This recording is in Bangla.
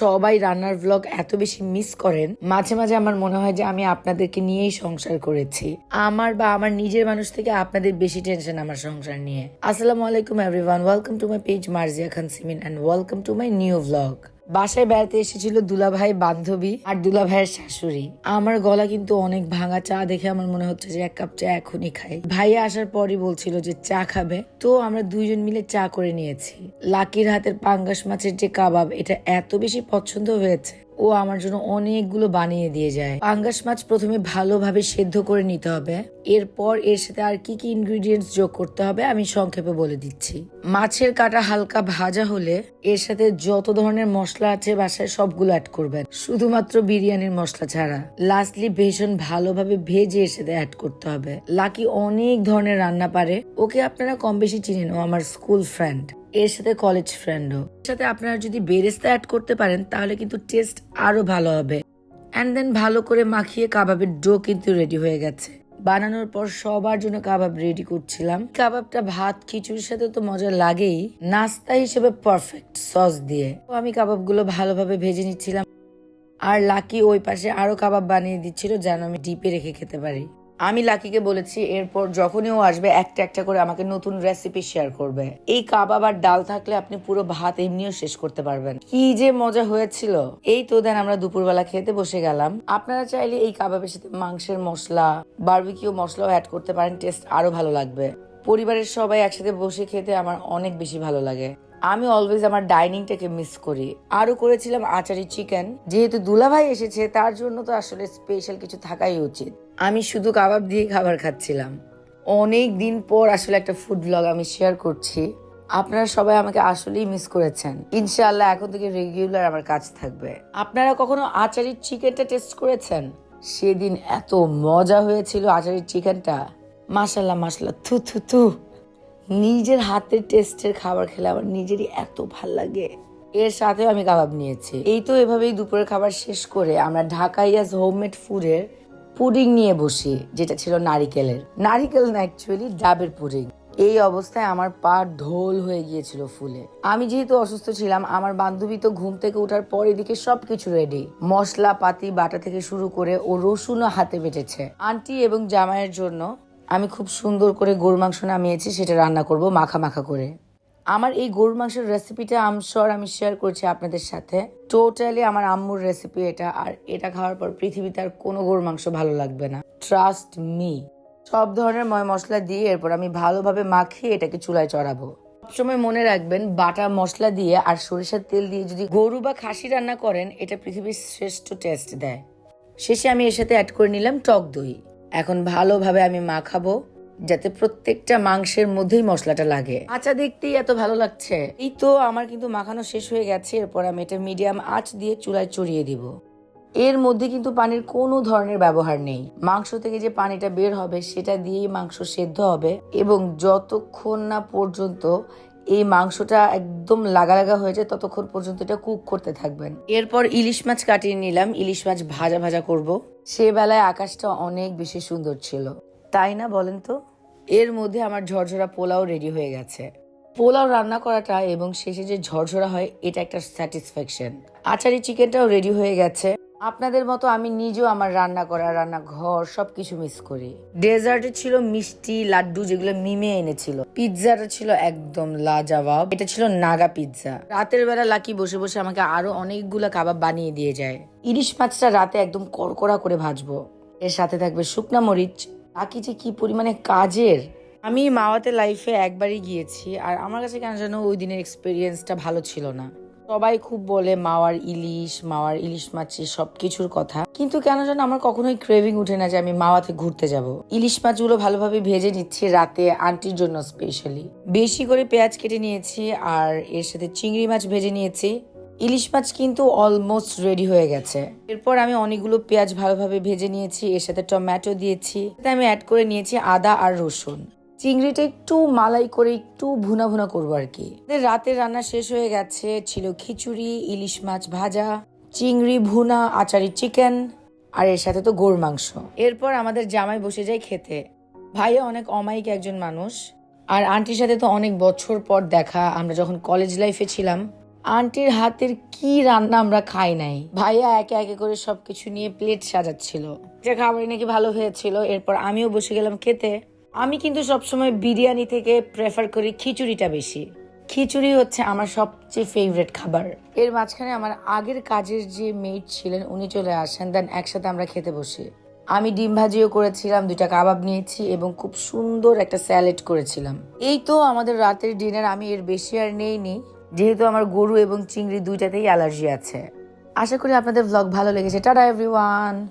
সবাই রান্নার ব্লগ এত বেশি মিস করেন, মাঝে মাঝে আমার মনে হয় যে আমি আপনাদেরকে নিয়েই সংসার করেছি। আমার বা আমার নিজের মানুষ থেকে আপনাদের বেশি টেনশন আমার সংসার নিয়ে। আসসালামু আলাইকুম everyone welcome to my page Marzia Khan Simin and welcome to my new blog বাসায় বেড়াতে এসেছিল দুলাভাই বান্ধবী আর দুলাভাইয়ের শাশুড়ি। আমার গলা কিন্তু অনেক ভাঙা, চা দেখে আমার মনে হচ্ছে যে এক কাপ চা এখনই খাই। ভাইয়া আসার পরই বলছিল যে চা খাবে। তো আমরা দুইজন মিলে চা করে নিয়েছি। লাকির হাতের পাঙ্গাস মাছের যে কাবাব, এটা এত বেশি পছন্দ হয়েছে। ও আমার জন্য অনেকগুলো বানিয়ে দিয়ে যায়। পাঙ্গাস মাছ প্রথমে ভালোভাবে সেদ্ধ করে নিতে হবে। এরপর এর সাথে আর কি কি ইনগ্রিডিয়েন্টস যোগ করতে হবে আমি সংক্ষেপে বলে দিচ্ছি। মাছের কাটা হালকা ভাজা হলে এর সাথে যত ধরনের মশলা আছে বাসায় সবগুলো অ্যাড করবেন। শুধুমাত্র বিরিয়ানির মশলা ছাড়া। লাস্টলি বেসন ভালোভাবে ভেজে এর সাথে অ্যাড করতে হবে। লাকি অনেক ধরনের রান্না পারে। ওকে আপনারা কম বেশি চিনেন ও আমার স্কুল ফ্রেন্ড এর সাথে কলেজ ফ্রেন্ডও এর সাথে আপনারা যদি বেরেস্তা অ্যাড করতে পারেন, তাহলে কিন্তু টেস্ট আরও ভালো হবে। অ্যান্ড দেন ভালো করে মাখিয়ে কাবাবের ডো কিন্তু রেডি হয়ে গেছে। বানানোর পর সবার জন্য কাবাব রেডি করছিলাম। কাবাবটা ভাত, খিচুড়ির সাথে তো মজা লাগেই। নাস্তা হিসেবে পারফেক্ট সস দিয়ে। তো আমি কাবাবগুলো ভালোভাবে ভেজে নিচ্ছিলাম। আর লাকি ওই পাশে আরও কাবাব বানিয়ে দিচ্ছিল যেন আমি ডিপে রেখে খেতে পারি। আমি লাকিকে বলেছি, এরপর যখনই ও আসবে, একটা একটা করে আমাকে নতুন রেসিপি শেয়ার করবে। এই কাবাব আর ডাল থাকলে আপনি পুরো ভাত এমনিও শেষ করতে পারবেন। কি যে মজা হয়েছিল। এই তো দেন আমরা দুপুরবেলা খেতে বসে গেলাম। আপনারা চাইলে এই কাবাবের সাথে মাংসের মশলা বারবিকিউ মশলাও অ্যাড করতে পারেন টেস্ট আরও ভালো লাগবে। পরিবারের সবাই একসাথে বসে খেতে আমার অনেক বেশি ভালো লাগে। আমি অলওয়েজ আমার ডাইনিংটাকে মিস করি। আরও করেছিলাম আচারি চিকেন যেহেতু দুলাভাই এসেছে, তার জন্য তো আসলে স্পেশাল কিছু থাকাই উচিত। আমি শুধু কাবাব দিয়ে খাবার খাচ্ছিলাম। অনেক দিন পর আসলে একটা ফুড ব্লগ আমি শেয়ার করছি। আপনারা সবাই আমাকে আসলেই মিস করেছেন। ইনশাআল্লাহ এখন থেকে রেগুলার আমার কাজ থাকবে। আপনারা কখনো আচারির চিকেনটা টেস্ট করেছেন? সেদিন এত মজা হয়েছিল আচারির চিকেনটা মাসাল্লাহ মাসাল্লাহ থু থু থু। নিজের হাতের টেস্টের খাবার খেলে আমার নিজেরই এত ভালো লাগে। এর সাথেও আমি কাবাব নিয়েছি। এই তো এভাবেই দুপুরের খাবার শেষ করে আমরা ঢাকাইয়াস হোমমেড ফুডের পুডিং নিয়ে বসি, যেটা ছিল নারিকেলের। নারিকেল না অ্যাকচুয়ালি ডাবের পুডিং। এই অবস্থায় আমার পা ঢোল হয়ে গিয়েছিল ফুলে। আমি যেহেতু অসুস্থ ছিলাম, আমার বান্ধবী তো ঘুম থেকে ওঠার পর এদিকে সবকিছু রেডি মশলা পাতি বাটা থেকে শুরু করে ও রসুনও হাতে বেটেছে। আন্টি এবং জামাইয়ের জন্য আমি খুব সুন্দর করে গরুর মাংস নামিয়েছি, সেটা রান্না করব মাখা মাখা করে। আমার এই গরুর মাংসের রেসিপিটা আমশর আমি শেয়ার করছি আপনাদের সাথে। টোটালি আমার আম্মুর রেসিপি এটা, আর এটা খাওয়ার পর পৃথিবীতে আর কোনো গরুর মাংস ভালো লাগবে না। ট্রাস্ট মি সব ধরনের ময় মশলা দিয়ে এরপর আমি ভালোভাবে মাখিয়ে এটাকে চুলায় চড়াবো। সবসময় মনে রাখবেন, বাটা মশলা দিয়ে আর সরিষার তেল দিয়ে যদি গরু বা খাসি রান্না করেন, এটা পৃথিবীর শ্রেষ্ঠ টেস্ট দেয়। শেষে আমি এর সাথে অ্যাড করে নিলাম টক দই। এখন ভালোভাবে আমি মাখাবো যাতে প্রত্যেকটা মাংসের মধ্যেই মশলাটা লাগে। আচ্ছা দেখতেই এত ভালো লাগছে। এই তো আমার কিন্তু মাখানো শেষ হয়ে গেছে। এরপর আমি এটা মিডিয়াম আঁচ দিয়ে চুলায় চড়িয়ে দিব। এর মধ্যে কিন্তু পানির কোনো ধরনের ব্যবহার নেই। মাংস থেকে যে পানিটা বের হবে, সেটা দিয়েই মাংস সেদ্ধ হবে এবং যতক্ষণ না পর্যন্ত এই মাংসটা একদম লাগা লাগা হয়ে যায়, ততক্ষণ পর্যন্ত এটা কুক করতে থাকবেন। এরপর ইলিশ মাছ কাটিয়ে নিলাম। ইলিশ মাছ ভাজা ভাজা করব। সে বেলায় আকাশটা অনেক বেশি সুন্দর ছিল। তাই না বলেন তো? এর মধ্যে আমার ঝরঝরা পোলাও রেডি হয়ে গেছে। পোলাও রান্না করাটা এবং শেষে যে ঝরঝরা হয়, এটা একটা স্যাটিসফ্যাকশন আচারি চিকেনটাও রেডি হয়ে গেছে। আপনাদের মতো আমি নিজেও আমার রান্না করা রান্না ঘর সবকিছু মিস করি। ডেজার্টে ছিল মিষ্টি লাড্ডু যেগুলো মিমে এনেছিল। পিৎজাটা ছিল একদম লাজাবাব। এটা ছিল নাগা পিৎজা রাতের বেলা লাকি বসে বসে আমাকে আরও অনেকগুলো কাবাব বানিয়ে দিয়ে যায়। ইলিশ মাছটা রাতে একদম কড়কড়া করে ভাজবো। এর সাথে থাকবে শুকনা মরিচ। বাকি যে কি পরিমাণে কাজের। আমি মাওয়াতে লাইফে একবারই গিয়েছি আর আমার কাছে কেন যেন ওই দিনের এক্সপিরিয়েন্সটা ভালো ছিল না। সবাই খুব বলে মাওয়ার ইলিশ মাওয়ার ইলিশ মাছের সবকিছুর কথা। কিন্তু কেন যেন আমার কখনোই ক্রেভিং উঠে না যে আমি মাওয়াতে ঘুরতে যাব। ইলিশ মাছগুলো ভালোভাবে ভেজে নিচ্ছি রাতে আন্টির জন্য স্পেশালি বেশি করে পেঁয়াজ কেটে নিয়েছি আর এর সাথে চিংড়ি মাছ ভেজে নিয়েছি। ইলিশ মাছ কিন্তু অলমোস্ট রেডি হয়ে গেছে। এরপর আমি অনেকগুলো পেঁয়াজ ভালোভাবে ভেজে নিয়েছি, এর সাথে টমেটো দিয়েছি আমি অ্যাড করে নিয়েছি আদা আর রসুন। চিংড়িটা একটু মালাই করে একটু ভুনা ভুনা করব আর কি। রাতের রান্না শেষ হয়ে গেছে, ছিল খিচুড়ি, ইলিশ মাছ ভাজা, চিংড়ি ভুনা, আচারি চিকেন, আর এর সাথে তো গোর মাংস। এরপর আমাদের জামাই বসে যায় খেতে। ভাইয়া অনেক অমায়িক একজন মানুষ, আর আন্টির সাথে তো অনেক বছর পর দেখা, আমরা যখন কলেজ লাইফে ছিলাম, আন্টির হাতের কি রান্না আমরা খাই নাই। ভাইয়া একে একে করে সবকিছু নিয়ে প্লেট সাজাচ্ছিল। যে খাবার নাকি ভালো হয়েছিল, এরপর আমিও বসে গেলাম খেতে। আমি কিন্তু সবসময় বিরিয়ানি থেকে প্রেফার করি খিচুড়িটা বেশি। খিচুড়ি হচ্ছে আমার সবচেয়ে ফেভারিট খাবার। এর মাঝখানে আমার আগের কাজের যে মেট ছিলেন, উনি চলে আসেন দেন একসাথে আমরা খেতে বসি। আমি ডিম ভাজিও করেছিলাম, দুইটা কাবাব নিয়েছি এবং খুব সুন্দর একটা স্যালেড করেছিলাম। এই তো আমাদের রাতের ডিনার আমি এর বেশি আর নেইনি যেহেতু আমার গরু এবং চিংড়ি দুইটাতেই অ্যালার্জি আছে। আশা করি আপনাদের ব্লগ ভালো লেগেছে। Tata everyone